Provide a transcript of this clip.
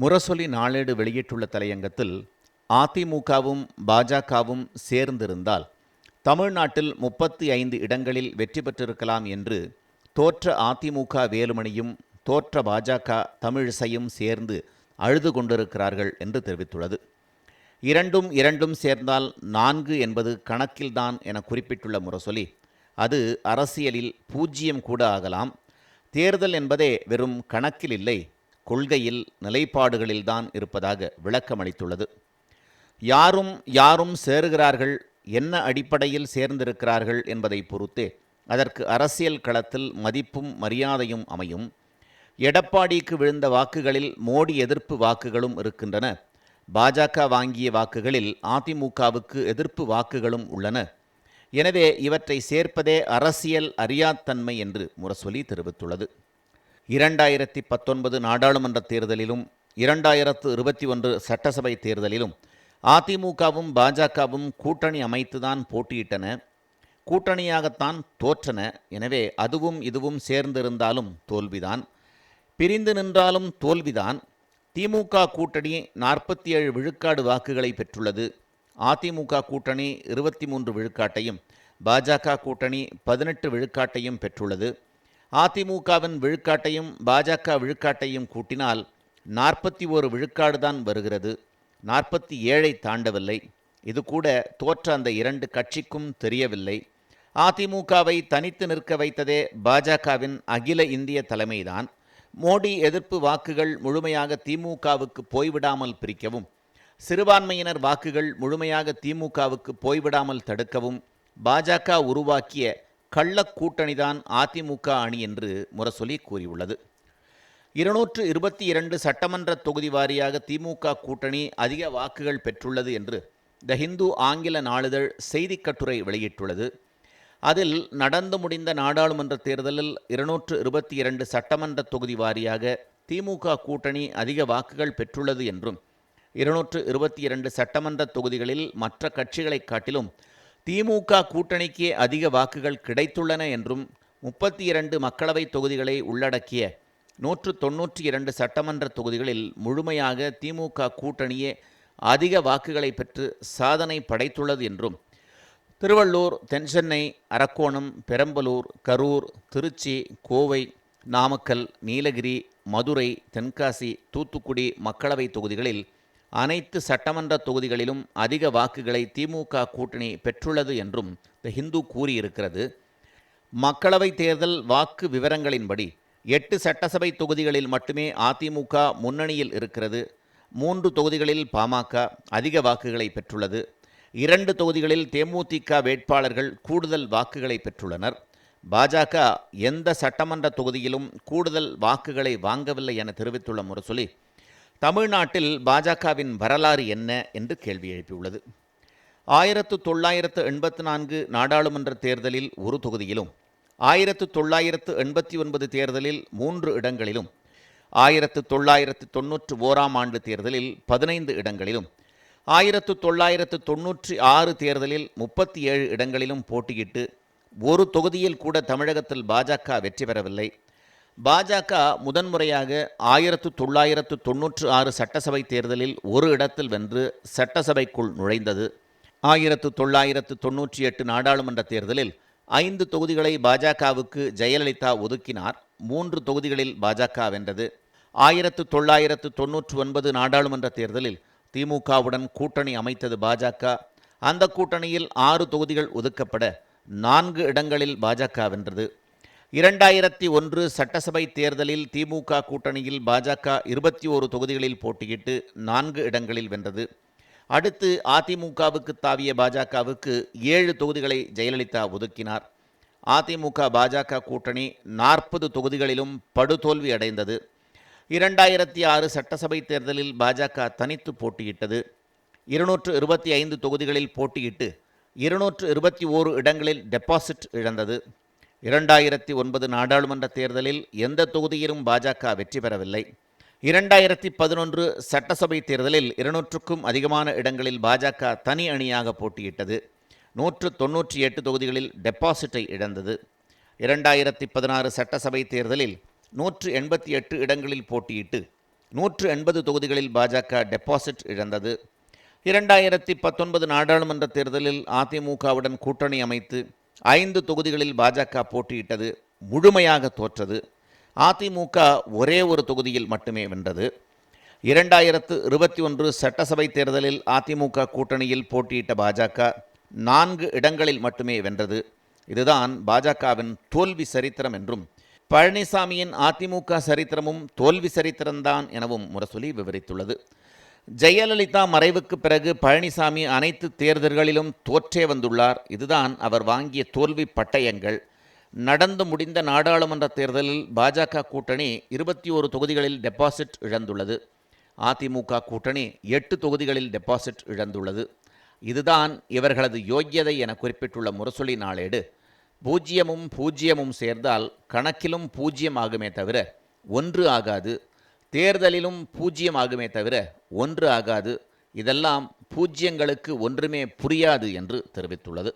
முரசொலி நாளேடு வெளியிட்டுள்ள தலையங்கத்தில் அதிமுகவும் பாஜகவும் சேர்ந்திருந்தால் தமிழ்நாட்டில் முப்பத்தி ஐந்து இடங்களில் வெற்றி பெற்றிருக்கலாம் என்று தோற்ற அதிமுக வேலுமணியும் தோற்ற பாஜக தமிழிசையும் சேர்ந்து அழுது கொண்டிருக்கிறார்கள் என்று தெரிவித்துள்ளது. இரண்டும் இரண்டும் சேர்ந்தால் நான்கு என்பது கணக்கில்தான் என குறிப்பிட்டுள்ள முரசொலி அது அரசியலில் பூஜ்ஜியம் கூட ஆகலாம். தேர்தல் என்பதே வெறும் கணக்கில் இல்லை கொள்கையில் நிலைப்பாடுகளில்தான் இருப்பதாக விளக்கமளித்துள்ளது. யாரும் யாரும் சேருகிறார்கள் என்ன அடிப்படையில் சேர்ந்திருக்கிறார்கள் என்பதை பொறுத்தே அதற்கு அரசியல் களத்தில் மதிப்பும் மரியாதையும் அமையும். எடப்பாடிக்கு விழுந்த வாக்குகளில் மோடி எதிர்ப்பு வாக்குகளும் இருக்கின்றன. பாஜக வாங்கிய வாக்குகளில் அதிமுகவுக்கு எதிர்ப்பு வாக்குகளும் உள்ளன. எனவே இவற்றை சேர்ப்பதே அரசியல் அறியாத்தன்மை என்று முரசொலி தெரிவித்துள்ளது. இரண்டாயிரத்தி பத்தொன்பது நாடாளுமன்ற தேர்தலிலும் இரண்டாயிரத்து இருபத்தி ஒன்று சட்டசபை தேர்தலிலும் அதிமுகவும் பாஜகவும் கூட்டணி அமைத்துதான் போட்டியிட்டன. கூட்டணியாகத்தான் தோற்றன. எனவே அதுவும் இதுவும் சேர்ந்திருந்தாலும் தோல்விதான். பிரிந்து நின்றாலும் தோல்விதான். திமுக கூட்டணி நாற்பத்தி ஏழு விழுக்காடு வாக்குகளை பெற்றுள்ளது. அதிமுக கூட்டணி இருபத்தி மூன்று விழுக்காட்டையும் பாஜக கூட்டணி பதினெட்டு விழுக்காட்டையும் பெற்றுள்ளது. அதிமுகவின் விழுக்காட்டையும் பாஜக விழுக்காட்டையும் கூட்டினால் நாற்பத்தி ஒரு விழுக்காடு தான் வருகிறது. நாற்பத்தி ஏழை தாண்டவில்லை. இது கூட தோற்ற அந்த இரண்டு கட்சிக்கும் தெரியவில்லை. அதிமுகவை தனித்து நிற்க வைத்ததே பாஜகவின் அகில இந்திய தலைமைதான். மோடி எதிர்ப்பு வாக்குகள் முழுமையாக திமுகவுக்கு போய்விடாமல் பிரிக்கவும் சிறுபான்மையினர் வாக்குகள் முழுமையாக திமுகவுக்கு போய்விடாமல் தடுக்கவும் பாஜக உருவாக்கிய கள்ளக் கூட்டணிதான் அதிமுக அணி என்று முரசொலி கூறியுள்ளது. இருநூற்று இருபத்தி இரண்டு சட்டமன்ற தொகுதி வாரியாக திமுக கூட்டணி அதிக வாக்குகள் பெற்றுள்ளது என்று த ஹிந்து ஆங்கில நாளிதழ் செய்திக் கட்டுரை வெளியிட்டுள்ளது. அதில் நடந்து முடிந்த நாடாளுமன்ற தேர்தலில் இருநூற்று இருபத்தி இரண்டு சட்டமன்ற தொகுதி வாரியாக திமுக கூட்டணி அதிக வாக்குகள் பெற்றுள்ளது என்றும் இருநூற்று இருபத்தி இரண்டு சட்டமன்ற தொகுதிகளில் மற்ற கட்சிகளைக் காட்டிலும் திமுக கூட்டணிக்கே அதிக வாக்குகள் கிடைத்துள்ளன என்றும் முப்பத்தி இரண்டு மக்களவை தொகுதிகளை உள்ளடக்கிய நூற்று தொன்னூற்றி இரண்டு சட்டமன்ற தொகுதிகளில் முழுமையாக திமுக கூட்டணியே அதிக வாக்குகளை பெற்று சாதனை படைத்துள்ளது என்றும் திருவள்ளூர் தென்சென்னை அரக்கோணம் பெரம்பலூர் கரூர் திருச்சி கோவை நாமக்கல் நீலகிரி மதுரை தென்காசி தூத்துக்குடி மக்களவை தொகுதிகளில் அனைத்து சட்டமன்ற தொகுதிகளிலும் அதிக வாக்குகளை திமுக கூட்டணி பெற்றுள்ளது என்றும் த ஹிந்து கூறியிருக்கிறது. மக்களவைத் தேர்தல் வாக்கு விவரங்களின்படி எட்டு சட்டசபை தொகுதிகளில் மட்டுமே அதிமுக முன்னணியில் இருக்கிறது. மூன்று தொகுதிகளில் பாமக அதிக வாக்குகளை பெற்றுள்ளது. இரண்டு தொகுதிகளில் தேமுதிக வேட்பாளர்கள் கூடுதல் வாக்குகளை பெற்றுள்ளனர். பாஜக எந்த சட்டமன்ற தொகுதியிலும் கூடுதல் வாக்குகளை வாங்கவில்லை என தெரிவித்துள்ள முரசொலி தமிழ்நாட்டில் பாஜகவின் வரலாறு என்ன என்று கேள்வி எழுப்பியுள்ளது. ஆயிரத்து தொள்ளாயிரத்து எண்பத்து நான்கு நாடாளுமன்ற தேர்தலில் ஒரு தொகுதியிலும் ஆயிரத்து தொள்ளாயிரத்து எண்பத்தி ஒன்பது தேர்தலில் மூன்று இடங்களிலும் ஆயிரத்து தொள்ளாயிரத்து தொன்னூற்று ஓராம் ஆண்டு தேர்தலில் பதினைந்து இடங்களிலும் ஆயிரத்து தொள்ளாயிரத்து தொன்னூற்றி ஆறு தேர்தலில் முப்பத்தி ஏழு இடங்களிலும் போட்டியிட்டு ஒரு தொகுதியில் கூட தமிழகத்தில் பாஜக வெற்றி பெறவில்லை. பாஜக முதன்முறையாக ஆயிரத்து தொள்ளாயிரத்து தொன்னூற்று ஆறு சட்டசபை தேர்தலில் ஒரு இடத்தில் வென்று சட்டசபைக்குள் நுழைந்தது. ஆயிரத்து தொள்ளாயிரத்து தொன்னூற்றி எட்டு நாடாளுமன்ற தேர்தலில் ஐந்து தொகுதிகளை பாஜகவுக்கு ஜெயலலிதா ஒதுக்கினார். மூன்று தொகுதிகளில் பாஜக வென்றது. ஆயிரத்து தொள்ளாயிரத்து தொன்னூற்று ஒன்பது நாடாளுமன்ற தேர்தலில் திமுகவுடன் கூட்டணி அமைத்தது பாஜக. அந்த கூட்டணியில் ஆறு தொகுதிகள் ஒதுக்கப்பட நான்கு இடங்களில் பாஜக வென்றது. இரண்டாயிரத்தி ஒன்று சட்டசபை தேர்தலில் திமுக கூட்டணியில் பாஜக இருபத்தி ஓரு தொகுதிகளில் போட்டியிட்டு நான்கு இடங்களில் வென்றது. அடுத்து அதிமுகவுக்கு தாவிய பாஜகவுக்கு ஏழு தொகுதிகளை ஜெயலலிதா ஒதுக்கினார். அதிமுக பாஜக கூட்டணி நாற்பது தொகுதிகளிலும் படுதோல்வி அடைந்தது. இரண்டாயிரத்தி ஆறு சட்டசபை தேர்தலில் பாஜக தனித்து போட்டியிட்டது. இருநூற்று இருபத்தி ஐந்து தொகுதிகளில் போட்டியிட்டு இருநூற்று இருபத்தி ஓரு இடங்களில் டெபாசிட் இழந்தது. இரண்டாயிரத்தி ஒன்பது நாடாளுமன்ற தேர்தலில் எந்த தொகுதியிலும் பாஜக வெற்றி பெறவில்லை. இரண்டாயிரத்தி பதினொன்று சட்டசபை தேர்தலில் இருநூற்றுக்கும் அதிகமான இடங்களில் பாஜக தனி அணியாக போட்டியிட்டது. நூற்று தொன்னூற்றி எட்டு தொகுதிகளில் டெபாசிட்டை இழந்தது. இரண்டாயிரத்தி பதினாறு சட்டசபை தேர்தலில் நூற்று எண்பத்தி எட்டு இடங்களில் போட்டியிட்டு நூற்று எண்பது தொகுதிகளில் பாஜக டெபாசிட் இழந்தது. இரண்டாயிரத்தி பத்தொன்பது நாடாளுமன்ற தேர்தலில் அதிமுகவுடன் கூட்டணி அமைத்து ஐந்து தொகுதிகளில் பாஜக போட்டியிட்டது முழுமையாக தோற்றது. அதிமுக ஒரே ஒரு தொகுதியில் மட்டுமே வென்றது. இரண்டாயிரத்து இருபத்தி ஒன்று சட்டசபை தேர்தலில் அதிமுக கூட்டணியில் போட்டியிட்ட பாஜக நான்கு இடங்களில் மட்டுமே வென்றது. இதுதான் பாஜகவின் தோல்வி சரித்திரம் என்றும் பழனிசாமியின் அதிமுக சரித்திரமும் தோல்வி சரித்திரம்தான் எனவும் முரசொலி விவரித்துள்ளது. ஜெயலலிதா மறைவுக்கு பிறகு பழனிசாமி அனைத்து தேர்தல்களிலும் தோற்றே வந்துள்ளார். இதுதான் அவர் வாங்கிய தோல்வி பட்டயங்கள். நடந்து முடிந்த நாடாளுமன்ற தேர்தலில் பாஜக கூட்டணி இருபத்தி ஒரு தொகுதிகளில் டெபாசிட் இழந்துள்ளது. அதிமுக கூட்டணி எட்டு தொகுதிகளில் டெபாசிட் இழந்துள்ளது. இதுதான் இவர்களது யோக்கியதை என குறிப்பிட்டுள்ள முரசொலி நாளேடு. பூஜ்ஜியமும் பூஜ்ஜியமும் சேர்ந்தால் கணக்கிலும் பூஜ்ஜியம் ஆகுமே தவிர ஒன்று ஆகாது. தேர்தலிலும் பூஜ்ஜியம் ஆகுமே தவிர ஒன்று ஆகாது. இதெல்லாம் பூஜ்ஜியங்களுக்கு ஒன்றுமே புரியாது என்று தெரிவித்துள்ளது.